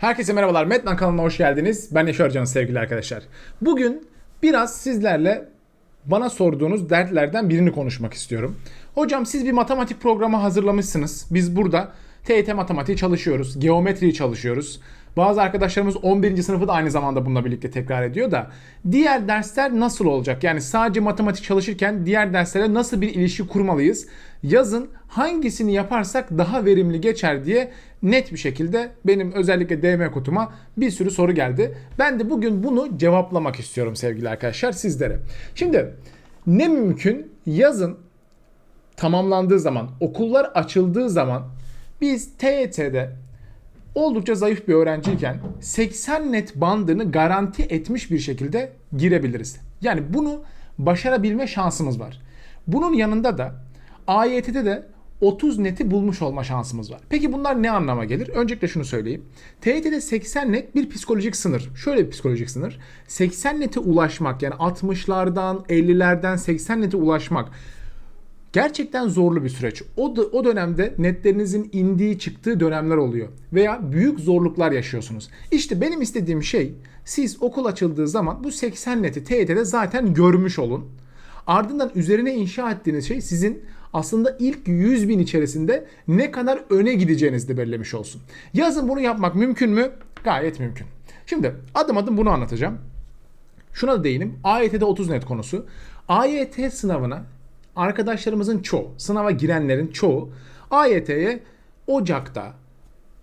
Herkese merhabalar. Metman kanalına hoş geldiniz. Ben Yaşar Can sevgili arkadaşlar. Bugün biraz sizlerle bana sorduğunuz dertlerden birini konuşmak istiyorum. Hocam siz bir matematik programı hazırlamışsınız. Biz burada TYT matematiği çalışıyoruz. Geometriyi çalışıyoruz. Bazı arkadaşlarımız 11. sınıfı da aynı zamanda bununla birlikte tekrar ediyor da diğer dersler nasıl olacak? Yani sadece matematik çalışırken diğer derslere nasıl bir ilişki kurmalıyız? Yazın hangisini yaparsak daha verimli geçer diye net bir şekilde benim özellikle DM kutuma bir sürü soru geldi. Ben de bugün bunu cevaplamak istiyorum sevgili arkadaşlar sizlere. Şimdi ne mümkün yazın tamamlandığı zaman, okullar açıldığı zaman biz TYT'de oldukça zayıf bir öğrenciyken 80 net bandını garanti etmiş bir şekilde girebiliriz. Yani bunu başarabilme şansımız var. Bunun yanında da AYT'de de 30 neti bulmuş olma şansımız var. Peki bunlar ne anlama gelir? Öncelikle şunu söyleyeyim. TYT'de 80 net bir psikolojik sınır. Şöyle bir psikolojik sınır. 80 nete ulaşmak yani 60'lardan 50'lerden 80 nete ulaşmak gerçekten zorlu bir süreç. O, da, o dönemde netlerinizin indiği çıktığı dönemler oluyor. Veya büyük zorluklar yaşıyorsunuz. İşte benim istediğim şey siz okul açıldığı zaman bu 80 neti TYT'de zaten görmüş olun. Ardından üzerine inşa ettiğiniz şey sizin aslında ilk 100 bin içerisinde ne kadar öne gideceğinizi de belirlemiş olsun. Yazın bunu yapmak mümkün mü? Gayet mümkün. Şimdi adım adım bunu anlatacağım. Şuna da değinim. AYT'de 30 net konusu. AYT sınavına arkadaşlarımızın çoğu, sınava girenlerin çoğu AYT'ye Ocak'ta,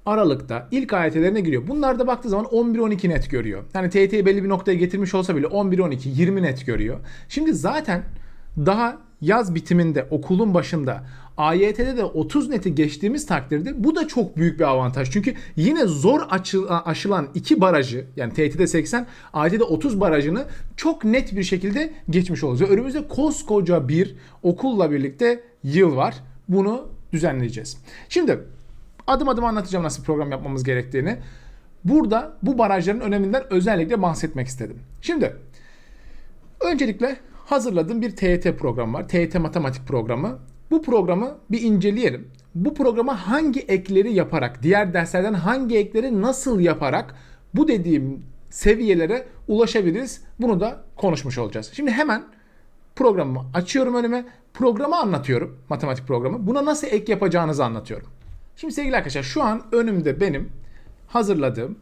Aralık'ta ilk AYT'lerine giriyor. Bunlar da baktığı zaman 11-12 net görüyor. Yani TYT'yi belli bir noktaya getirmiş olsa bile 11-12, 20 net görüyor. Şimdi zaten daha yaz bitiminde okulun başında AYT'de de 30 neti geçtiğimiz takdirde bu da çok büyük bir avantaj. Çünkü yine zor aşılan iki barajı yani TYT'de 80, AYT'de 30 barajını çok net bir şekilde geçmiş olacağız. Önümüzde koskoca bir okulla birlikte yıl var. Bunu düzenleyeceğiz. Şimdi adım adım anlatacağım nasıl program yapmamız gerektiğini. Burada bu barajların öneminden özellikle bahsetmek istedim. Şimdi öncelikle hazırladığım bir TYT programı var. TYT matematik programı. Bu programı bir inceleyelim. Bu programa hangi ekleri yaparak, diğer derslerden hangi ekleri nasıl yaparak bu dediğim seviyelere ulaşabiliriz? Bunu da konuşmuş olacağız. Şimdi hemen programımı açıyorum önüme. Programı anlatıyorum. Matematik programı. Buna nasıl ek yapacağınızı anlatıyorum. Şimdi sevgili arkadaşlar şu an önümde benim hazırladığım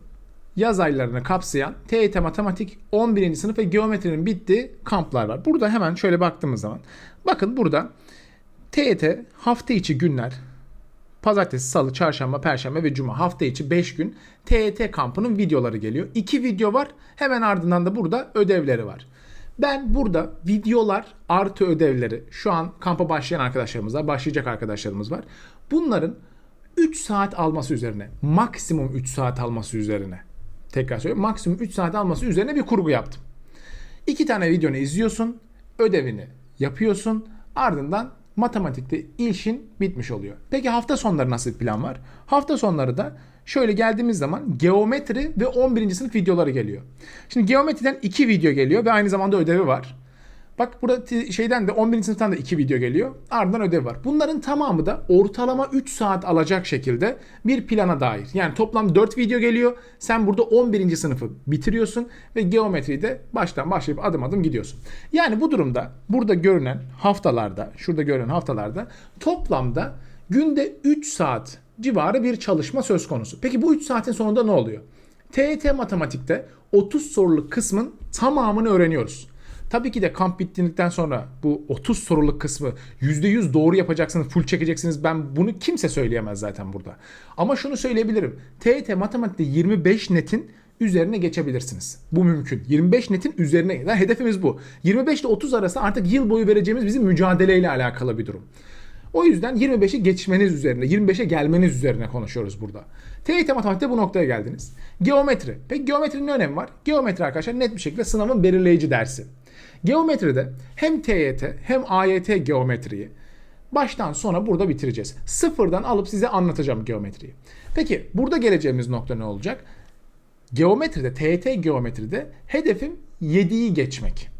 yaz aylarını kapsayan TYT Matematik 11. sınıf ve geometrinin bittiği kamplar var. Burada hemen şöyle baktığımız zaman bakın burada TYT hafta içi günler Pazartesi, Salı, Çarşamba, Perşembe ve Cuma hafta içi 5 gün TYT kampının videoları geliyor. 2 video var. Hemen ardından da burada ödevleri var. Ben burada videolar artı ödevleri şu an kampa başlayan arkadaşlarımız var, başlayacak arkadaşlarımız var. Bunların 3 saat alması üzerine, maksimum 3 saat alması üzerine. Tekrar söylüyorum, maksimum 3 saat alması üzerine bir kurgu yaptım. İki tane videonu izliyorsun, ödevini yapıyorsun, ardından matematikte işin bitmiş oluyor. Peki hafta sonları nasıl bir plan var? Hafta sonları da şöyle geldiğimiz zaman geometri ve 11. sınıf videoları geliyor. Şimdi geometriden 2 video geliyor ve aynı zamanda ödevi var. Bak burada şeyden de 11. sınıftan da 2 video geliyor. Ardından ödev var. Bunların tamamı da ortalama 3 saat alacak şekilde bir plana dair. Yani toplam 4 video geliyor. Sen burada 11. sınıfı bitiriyorsun ve geometriyi de baştan başlayıp adım adım gidiyorsun. Yani bu durumda burada görünen haftalarda, şurada görünen haftalarda toplamda günde 3 saat civarı bir çalışma söz konusu. Peki bu 3 saatin sonunda ne oluyor? TET matematikte 30 soruluk kısmın tamamını öğreniyoruz. Tabii ki de kamp bittikten sonra bu 30 soruluk kısmı %100 doğru yapacaksınız, full çekeceksiniz. Ben bunu kimse söyleyemez zaten burada. Ama şunu söyleyebilirim. TET matematikte 25 netin üzerine geçebilirsiniz. Bu mümkün. 25 netin üzerine. Yani hedefimiz bu. 25 ile 30 arası artık yıl boyu vereceğimiz bizim mücadeleyle alakalı bir durum. O yüzden 25'i geçmeniz üzerine, 25'e gelmeniz üzerine konuşuyoruz burada. TYT matematikte bu noktaya geldiniz. Geometri. Peki geometrinin ne önemi var? Geometri arkadaşlar net bir şekilde sınavın belirleyici dersi. Geometride hem TYT hem AYT geometriyi baştan sona burada bitireceğiz. Sıfırdan alıp size anlatacağım geometriyi. Peki burada geleceğimiz nokta ne olacak? Geometride, TYT geometride hedefim 7'yi geçmek.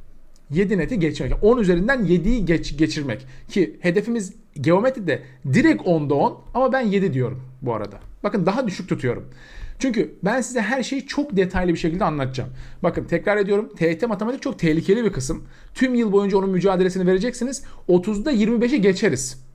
7 neti geçmek. 10 üzerinden 7'yi geç, geçirmek. Ki hedefimiz geometride direkt 10'da 10 ama ben 7 diyorum bu arada. Bakın daha düşük tutuyorum. Çünkü ben size her şeyi çok detaylı bir şekilde anlatacağım. Bakın tekrar ediyorum. TYT matematik çok tehlikeli bir kısım. Tüm yıl boyunca onun mücadelesini vereceksiniz. 30'da 25'i geçeriz.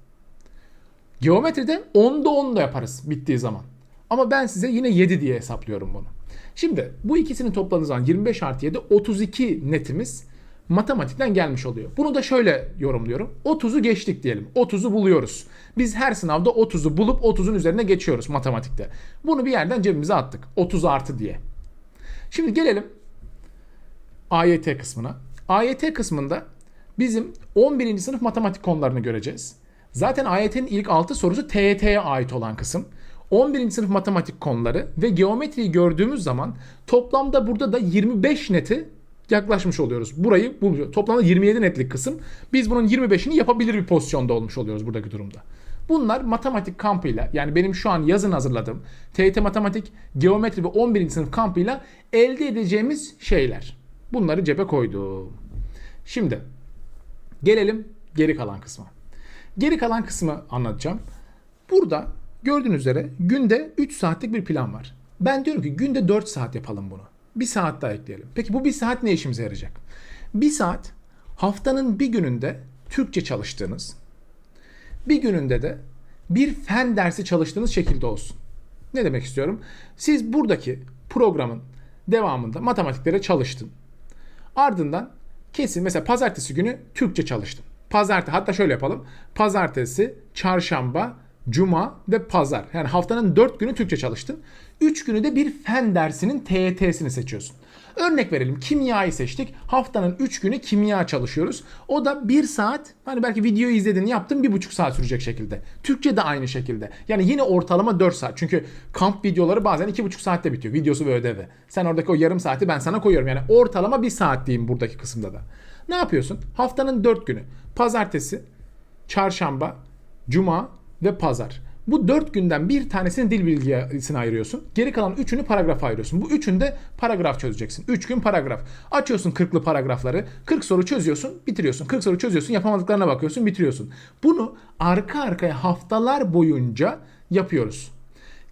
Geometride 10'da 10 da yaparız bittiği zaman. Ama ben size yine 7 diye hesaplıyorum bunu. Şimdi bu ikisini topladığınız zaman 25 artı 7 32 netimiz matematikten gelmiş oluyor. Bunu da şöyle yorumluyorum. 30'u geçtik diyelim. 30'u buluyoruz. Biz her sınavda 30'u bulup 30'un üzerine geçiyoruz matematikte. Bunu bir yerden cebimize attık. 30 artı diye. Şimdi gelelim AYT kısmına. AYT kısmında bizim 11. sınıf matematik konularını göreceğiz. Zaten AYT'nin ilk 6 sorusu TYT'ye ait olan kısım. 11. sınıf matematik konuları ve geometriyi gördüğümüz zaman toplamda burada da 25 neti yaklaşmış oluyoruz. Burayı buluyor. Toplamda 27 netlik kısım. Biz bunun 25'ini yapabilir bir pozisyonda olmuş oluyoruz buradaki durumda. Bunlar matematik kampıyla yani benim şu an yazın hazırladığım TYT matematik, geometri ve 11. sınıf kampıyla elde edeceğimiz şeyler. Bunları cebe koydum. Şimdi gelelim geri kalan kısma. Geri kalan kısmı anlatacağım. Burada gördüğünüz üzere günde 3 saatlik bir plan var. Ben diyorum ki günde 4 saat yapalım bunu. Bir saat daha ekleyelim. Peki bu bir saat ne işimize yarayacak? Bir saat haftanın bir gününde Türkçe çalıştığınız, bir gününde de bir fen dersi çalıştığınız şekilde olsun. Ne demek istiyorum? Siz buradaki programın devamında matematiklere çalıştın. Ardından kesin mesela pazartesi günü Türkçe çalıştın. Pazartesi hatta şöyle yapalım. Pazartesi, çarşamba, cuma ve pazar. Yani haftanın 4 günü Türkçe çalıştın. 3 günü de bir fen dersinin TYT'sini seçiyorsun. Örnek verelim kimyayı seçtik. Haftanın 3 günü kimya çalışıyoruz. O da 1 saat hani belki videoyu izledin yaptın 1,5 saat sürecek şekilde. Türkçe de aynı şekilde. Yani yine ortalama 4 saat. Çünkü kamp videoları bazen 2,5 saatte bitiyor. Videosu ve ödevi. Sen oradaki o yarım saati ben sana koyuyorum. Yani ortalama 1 saat diyeyim buradaki kısımda da. Ne yapıyorsun? Haftanın 4 günü. Pazartesi, çarşamba, cuma ve pazar. Bu dört günden bir tanesini dil bilgisine ayırıyorsun. Geri kalan üçünü paragrafa ayırıyorsun. Bu üçünde paragraf çözeceksin. Üç gün paragraf. Açıyorsun 40'lı paragrafları. 40 soru çözüyorsun, bitiriyorsun. 40 soru çözüyorsun, yapamadıklarına bakıyorsun, bitiriyorsun. Bunu arka arkaya haftalar boyunca yapıyoruz.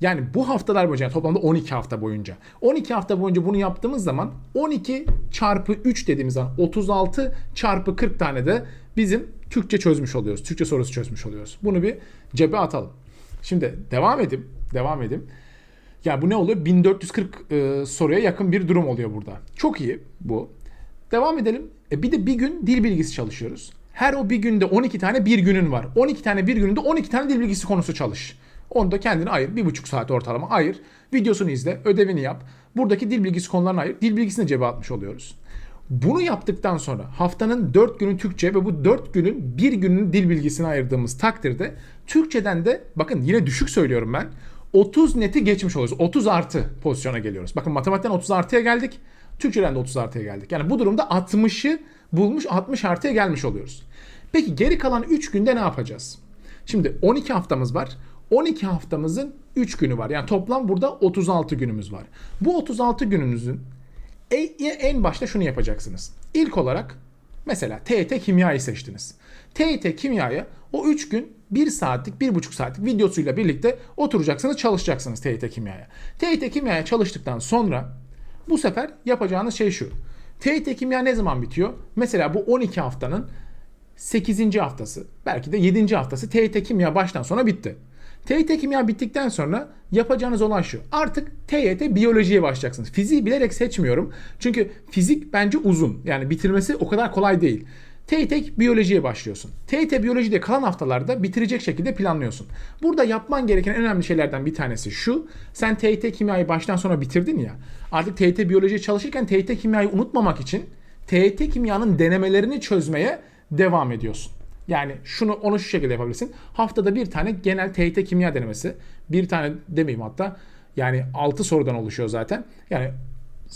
Yani bu haftalar boyunca yani toplamda 12 hafta boyunca. 12 hafta boyunca bunu yaptığımız zaman 12 çarpı 3 dediğimiz zaman 36 çarpı 40 tane de bizim Türkçe çözmüş oluyoruz. Türkçe sorusu çözmüş oluyoruz. Bunu bir cebe atalım. Şimdi devam edeyim. Devam edeyim. Yani bu ne oluyor? 1440 e, soruya yakın bir durum oluyor burada. Çok iyi bu. Devam edelim. E, bir de bir gün dil bilgisi çalışıyoruz. Her o bir günde 12 tane bir günün var. 12 tane bir gününde 12 tane dil bilgisi konusu çalış. Onu da kendine ayır. Bir buçuk saat ortalama ayır. Videosunu izle. Ödevini yap. Buradaki dil bilgisi konularını ayır. Dil bilgisini cebe atmış oluyoruz. Bunu yaptıktan sonra haftanın 4 günü Türkçe ve bu 4 günün 1 günün dil bilgisine ayırdığımız takdirde Türkçeden de bakın yine düşük söylüyorum ben 30 neti geçmiş oluyoruz. 30 artı pozisyona geliyoruz. Bakın matematikten 30 artıya geldik. Türkçeden de 30 artıya geldik. Yani bu durumda 60'ı bulmuş 60 artıya gelmiş oluyoruz. Peki geri kalan 3 günde ne yapacağız? Şimdi 12 haftamız var. 12 haftamızın 3 günü var. Yani toplam burada 36 günümüz var. Bu 36 gününüzün en başta şunu yapacaksınız. İlk olarak mesela TET kimyayı seçtiniz. TET kimyaya o 3 gün 1 saatlik 1,5 saatlik videosuyla birlikte oturacaksınız çalışacaksınız TET kimyaya. TET kimyaya çalıştıktan sonra bu sefer yapacağınız şey şu. TET kimya ne zaman bitiyor? Mesela bu 12 haftanın 8. haftası belki de 7. haftası TET kimya baştan sona bitti. TYT kimya bittikten sonra yapacağınız olan şu. Artık TYT biyolojiye başlayacaksınız. Fiziği bilerek seçmiyorum. Çünkü fizik bence uzun. Yani bitirmesi o kadar kolay değil. TYT biyolojiye başlıyorsun. TYT biyolojide kalan haftalarda bitirecek şekilde planlıyorsun. Burada yapman gereken en önemli şeylerden bir tanesi şu. Sen TYT kimyayı baştan sona bitirdin ya. Artık TYT biyolojiye çalışırken TYT kimyayı unutmamak için TYT kimyanın denemelerini çözmeye devam ediyorsun. Yani şunu onu şu şekilde yapabilirsin. Haftada bir tane genel TYT kimya denemesi. Bir tane demeyeyim hatta. Yani 6 sorudan oluşuyor zaten. Yani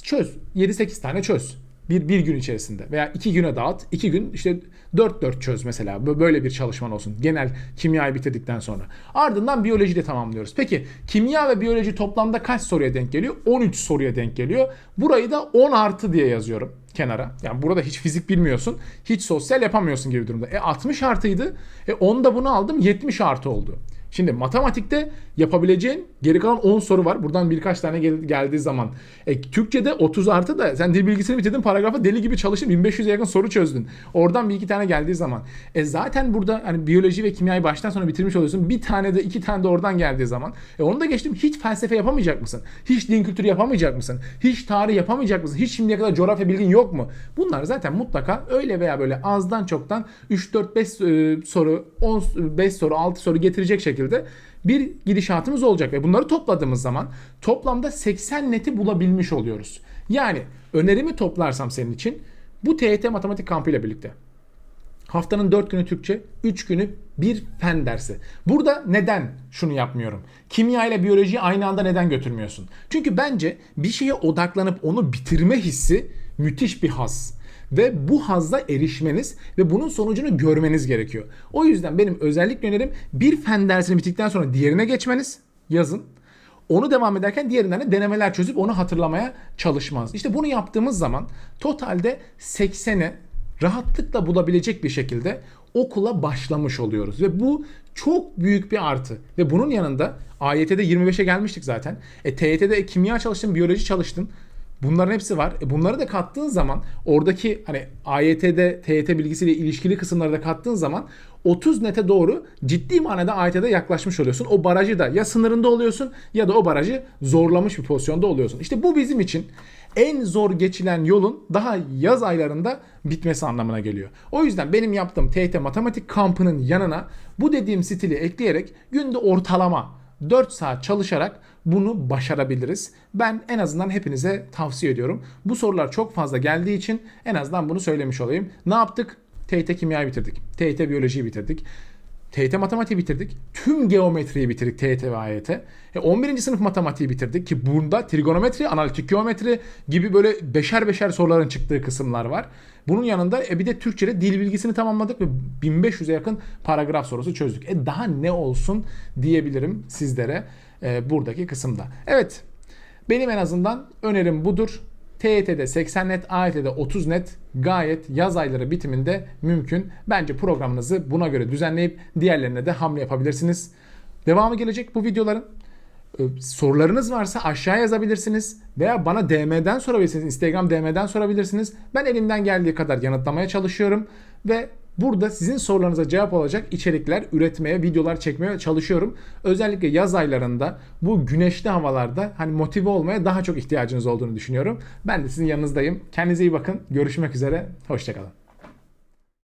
çöz. 7-8 tane çöz. Bir, bir gün içerisinde veya iki güne dağıt. iki gün işte 4-4 çöz mesela. Bö- Böyle bir çalışman olsun. Genel kimyayı bitirdikten sonra. Ardından biyoloji de tamamlıyoruz. Peki kimya ve biyoloji toplamda kaç soruya denk geliyor? 13 soruya denk geliyor. Burayı da 10 artı diye yazıyorum kenara. Yani burada hiç fizik bilmiyorsun. Hiç sosyal yapamıyorsun gibi durumda. E 60 artıydı. E 10 da bunu aldım 70 artı oldu. Şimdi matematikte yapabileceğin geri kalan 10 soru var. Buradan birkaç tane gel- geldiği zaman. E, Türkçe'de 30 artı da sen dil bilgisini bitirdin paragrafa deli gibi çalıştın. 1500'e yakın soru çözdün. Oradan bir iki tane geldiği zaman. E zaten burada hani biyoloji ve kimyayı baştan sona bitirmiş oluyorsun. Bir tane de iki tane de oradan geldiği zaman. E onu da geçtim. Hiç felsefe yapamayacak mısın? Hiç din kültürü yapamayacak mısın? Hiç tarih yapamayacak mısın? Hiç şimdiye kadar coğrafya bilgin yok mu? Bunlar zaten mutlaka öyle veya böyle azdan çoktan 3 4 5 soru, 10 5 soru, 6 soru getirecek şekilde bir gidişatımız olacak ve bunları topladığımız zaman toplamda 80 neti bulabilmiş oluyoruz. Yani önerimi toplarsam senin için bu TYT matematik kampıyla birlikte Haftanın 4 günü Türkçe, 3 günü bir fen dersi. Burada neden şunu yapmıyorum? Kimya ile biyolojiyi aynı anda neden götürmüyorsun? Çünkü bence bir şeye odaklanıp onu bitirme hissi müthiş bir haz. Ve bu hazza erişmeniz ve bunun sonucunu görmeniz gerekiyor. O yüzden benim özellikle önerim bir fen dersini bitirdikten sonra diğerine geçmeniz yazın. Onu devam ederken diğerinden de denemeler çözüp onu hatırlamaya çalışmaz. İşte bunu yaptığımız zaman totalde 80'e rahatlıkla bulabilecek bir şekilde okula başlamış oluyoruz. Ve bu çok büyük bir artı. Ve bunun yanında AYT'de 25'e gelmiştik zaten. E, TYT'de kimya çalıştın, biyoloji çalıştın. Bunların hepsi var. E, bunları da kattığın zaman oradaki hani AYT'de TYT bilgisiyle ilişkili kısımları da kattığın zaman 30 nete doğru ciddi manada AYT'de yaklaşmış oluyorsun. O barajı da ya sınırında oluyorsun ya da o barajı zorlamış bir pozisyonda oluyorsun. İşte bu bizim için en zor geçilen yolun daha yaz aylarında bitmesi anlamına geliyor. O yüzden benim yaptığım TYT matematik kampının yanına bu dediğim stili ekleyerek günde ortalama 4 saat çalışarak bunu başarabiliriz. Ben en azından hepinize tavsiye ediyorum. Bu sorular çok fazla geldiği için en azından bunu söylemiş olayım. Ne yaptık? TYT kimyayı bitirdik. TYT biyolojiyi bitirdik. TYT matematiği bitirdik. Tüm geometriyi bitirdik TYT ve AYT. E 11. sınıf matematiği bitirdik ki bunda trigonometri, analitik geometri gibi böyle beşer beşer soruların çıktığı kısımlar var. Bunun yanında e bir de Türkçe'de dil bilgisini tamamladık ve 1500'e yakın paragraf sorusu çözdük. E daha ne olsun diyebilirim sizlere e, buradaki kısımda. Evet benim en azından önerim budur. TYT'de 80 net, AYT'de 30 net gayet yaz ayları bitiminde mümkün. Bence programınızı buna göre düzenleyip diğerlerine de hamle yapabilirsiniz. Devamı gelecek bu videoların. Ee, Sorularınız varsa aşağı yazabilirsiniz veya bana DM'den sorabilirsiniz. Instagram DM'den sorabilirsiniz. Ben elimden geldiği kadar yanıtlamaya çalışıyorum ve burada sizin sorularınıza cevap olacak içerikler üretmeye, videolar çekmeye çalışıyorum. Özellikle yaz aylarında bu güneşli havalarda hani motive olmaya daha çok ihtiyacınız olduğunu düşünüyorum. Ben de sizin yanınızdayım. Kendinize iyi bakın. Görüşmek üzere. Hoşçakalın.